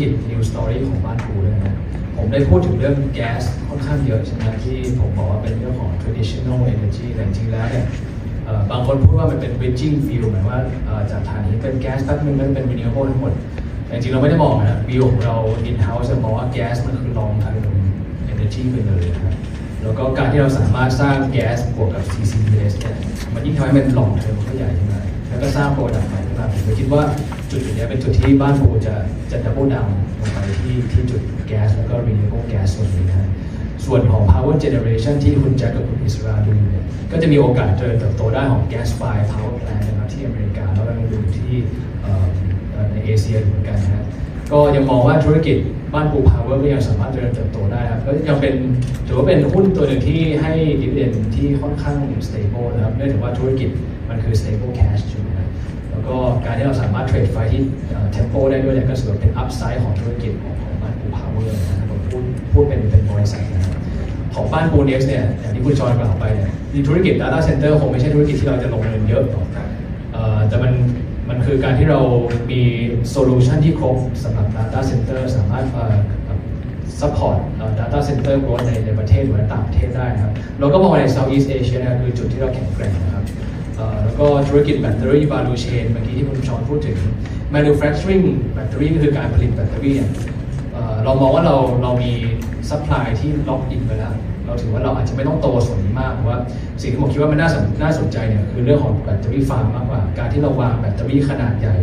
กิจ New Story ของบ้านปูเลยนะผมได้พูดถึงเรื่องแก๊สค่อนข้างเยอะใช่ไหมที่ผมบอกว่าเป็นเรื่องของ traditional energy แต่จริงๆแล้วเนี่ยบางคนพูดว่ามันเป็น bridging fuel หมายว่าจากถ่านหินเป็นแก๊สแป๊บนึงแล้วเป็น renewable ทั้งหมดแต่จริงเราไม่ได้มองนะวิวของเรา in house มองว่าแก๊สมันคือ long term energy ไปเลยนะครับแล้วก็การที่เราสามารถสร้างแก๊สบวกกับ CCS เนี่ยมันยิ่งทำให้มันหลองเทอมก็ใหญ่ขึ้นมา แล้วก็สร้างโปรดักต์ใหม่ขึ้นมาผมก็คิดว่าจุดจุดเนี้เป็นจุดที่บ้านปูจะจะดับเบิลดาวลงไปที่ที่จุดแก๊สแล้วก็ renewable gas ส่วนนี้นะฮะส่วนของ power generation ที่คุณแจ็คกับคุณอิสราดูเนี่ยก็จะมีโอกาสเจริญเติบโตได้ของ gas fired power plant นะครับที่อเมริกาแล้วก็ดูที่ในเอเชียเหมือนกันนะฮะก็ยังมองว่าธุรกิจ บ้านปูพาวเวอร์ก็ยังสามารถเจริญเติบโตได้ครับก็ยังเป็นถือว่าเป็นหุ้นตัวหนึ่งที่ให้ดิเดนที่ค่อนข้าง stable นะครับเนื่องจากว่าธุรกิจมันคือ stable cash ใช่ไหมครับแล้วก็การที่เราสามารถเทรดไฟที่เทมโปได้ด้วยเนี่ยก็ถือว่าเป็น upside ของธุรกิจของของบ้านปูพาวเวอร์นะครับผมพูดพูดเป็นเป็นบริษัทนะครับของบ้านปูเน็กซ์เนี่ยอย่างที่คุณจอยกล่าวไปเนี่ยธุรกิจ Data Center คงไม่ใช่ธุรกิจที่เราจะลงเงินเยอะหรอกครับเอ่อแต่มัน มันคือการที่เรามีโซลูชันที่ครบสำหรับ Data Center สามารถซัพพอร์ต Data Center growth ในในประเทศหรือต่างประเทศได้นะครับเราก็มองใน Southeast Asia นะคือจุดที่เราแข็งแกร่งนะครับแล้วก็ธุรกิจแบตเตอรี่ value chain เมื่อกี้ที่คุณชอนพูดถึง manufacturing แบตเตอรี่ก็คือการผลิตแบตเตอรี่เนี่ยเรามองว่าเราเรามีซัพพลายที่ล็อกอินไปแล้ว เราถือว่าเราอาจจะไม่ต้องโตส่วนนี้มากเพราะว่าสิ่งที่ผมคิดว่ามันน่าสนน่าสนใจเนี่ยคือเรื่องของแบตเตอรี่ฟาร์มมากกว่า การที่เราวางแบตเตอรี่ขนาดใหญ่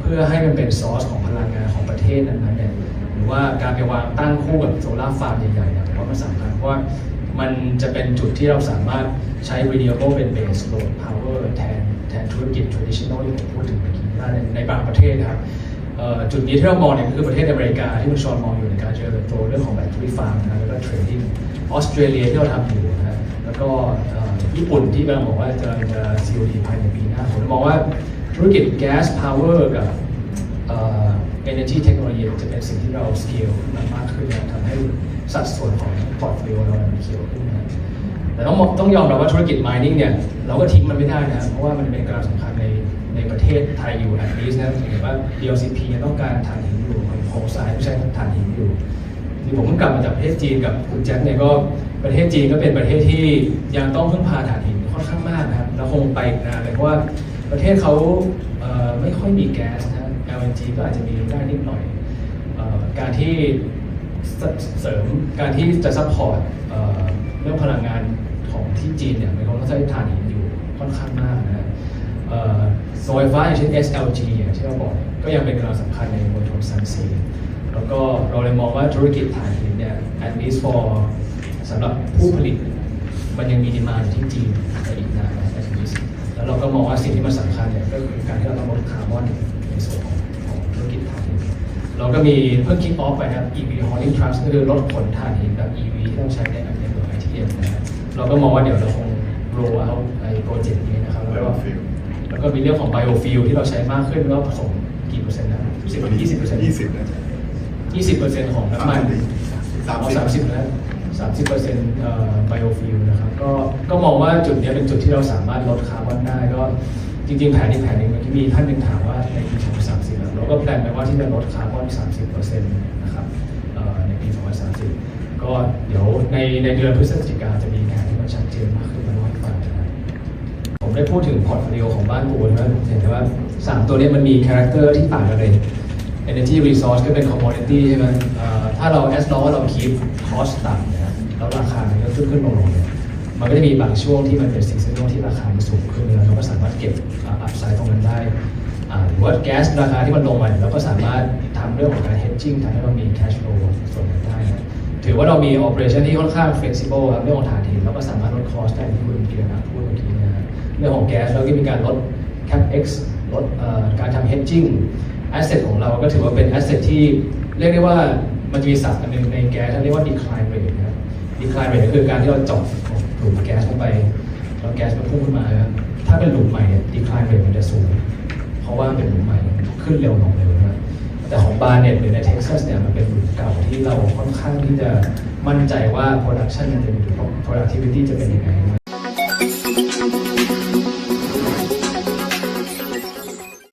เพื่อให้มันเป็นซอร์สของพลังงานของประเทศนั้นๆเนี่ยหรือว่าการไปวางตั้งคู่กับโซลาร์ฟาร์มใหญ่ๆเนี่ยผมว่ามันสำคัญเพราะว่ามันจะเป็นจุดที่เราสามารถใช้ renewable เป็น base load power แทนแทนธุรกิจ traditional ที่ผมพูดถึงเมื่อกี้ได้ในในบางประเทศนะครับ จุดนี้ที่เรามองเนี่ยก็คือประเทศอเมริกาที่คุณชอนมองอยู่ในการเจริญเติบโตเรื่องของแบตเตอรี่ฟาร์มนะแล้วก็เทรดดิ้งออสเตรเลียที่เราทำอยู่นะแล้วก็ญี่ปุ่นที่กำลังบอกว่าจะจะ COD ภายในปีหน้าผมมองว่าธุรกิจแก๊สพาวเวอร์กับเอ่อ energy technology จะเป็นสิ่งที่เราสเกลมากขึ้นทำให้สัดส่วนของพอร์ตโฟลิโอเราเขียวขึ้นนะแต่ต้องต้องยอมรับว่าธุรกิจ mining เนี่ยเราก็ทิ้งมันไม่ได้นะเพราะว่ามันเป็นการสำคัญใน ในประเทศไทยอยู่ at least นะเห็นว่า DLCP ยังต้องการถ่านหินอยู่โครงสายไม่ใช่ถ่านหินอยู่ที่ผมเพิ่งกลับมาจากประเทศจีนกับคุณแจ็คเนี่ยก็ประเทศจีนก็เป็นประเทศที่ยังต้องพึ่งพาถ่านหินค่อนข้างมากนะครับแล้วคงไปอีกนานเลยเพราะว่าประเทศเขาเไม่ค่อยมีแก๊สนะ LNG ก็อาจจะมีได้นิดหน่อยออการที่เสริมการที่จะซัพพอร์ตเรื่องพลังงานของที่จีนเนี่ยมันเขาต้องใช้ถ่านหินอยู่ค่อนข้างมากนะฮะเอ่อ โซลไฟฟ้าอย่างเช่น SLG อย่างที่เราบอกก็ยังเป็นกำลังสำคัญในมณฑลซันซีแล้วก็เราเลยมองว่าธุรกิจถ่านหินเนี่ย at least for สำหรับผู้ผลิต มันยังมีดีมาอยู่ที่จีนไปอีกนานนะ at least แล้วเราก็มองว่าสิ่งที่มันสำคัญเนี่ยก็คือการที่เราต้องลดคาร์บอนในส่วนของของธุรกิจถ่านหินเราก็มีเพิ่งคิกออฟไปนะครับ EV hauling trucks ก็คือรถขนถ่านหินแบบ EV ที่ต้องใช้ในแบบในเมือง ITM นะฮะเราก็มองว่าเดี๋ยวเราคง roll out ในโปรเจกต์นี้นะครับแล้วก็ Biofuel แล้วก็มีเรื่องของ biofuel ที่เราใช้มากขึ้นก็ผสมกี่เปอร์เซ็นต์นะสิบยี่สิบเปอร์เซ็นต์ยี่สิบนะจ๊ะยี่สิบเปอร์เซ็นต์ของน้ำมันสามเอาสิบสามสิบแล้วสามสิบเปอร์เซ็นต์เอ่อ biofuel นะครับก็ก็มองว่าจุดเนี้ยเป็นจุดที่เราสามารถลดคาร์บอนได้ก็จริงๆแผนอีกแผนหนึ่งเมื่อกี้มีท่านหนึ่งถามว่าในปี2030เราก็แพลนไว้ว่าที่จะลดคาร์บอน 30เปอร์เซ็นต์นะครับเอ่อในปี2030 ก็เดี๋ยวในในเดือนพฤศจิกาจะมีแผนที่มันชัดเจน ได้พูดถึงพอร์ตโฟลิโอของบ้านปูนะผมเห็นได้ว่าสามตัวนี้มันมีคาแรคเตอร์ที่ต่างกันเลย Energy Resource ก็เป็น commodity ใช่ไหมถ้าเรา as long ว่าเรา keep cost ต่ำนะครับแล้วราคามันก็ขึ้นขึ้นลงลงเนี่ยมันก็จะมีบางช่วงที่มันเป็นสิ่งซึ่งที่ราคามันสูงขึ้นแล้วเราก็สามารถเก็บอัพไซด์ตรงนั้นได้หรือว่าแก๊สราคาที่มันลงมาเราก็สามารถทำเรื่องของการ hedging ทำให้เรามี cash flow ส่วนนั้นได้นะถือว่าเรามี operation ที่ค่อนข้าง flexible ครับเรื่องของถ่านหินเราก็สามารถลด cost ได้ที่คุณพีรนัทพูด รื่องของแก๊สเราก็มีการลด capex ลดการทำ hedging asset ของเราก็ถือว่าเป็น asset ที่เรียกได้ว่ามันจะมีศัพท์อันหนึงในแก๊สเรียกว่า decline rate นะครับ decline rate ก็คือการที่เราเจาะหลุมแก๊สลงไปแล้วแก๊สมันพุ่งขึ้นมาครับถ้าเป็นหลุมใหม่เนี่ย decline rate มันจะสูง เพราะว่าเป็นหลุมใหม่ขึ้นเร็วลงเร็วนะแต่ของบาร์เน็ตหรือในเท็กซัสเนี่ยมันเป็นหลุมเก่าที่เราค่อนข้างที่จะมั่นใจว่า production มันจะมี productivity จะเป็นยังไง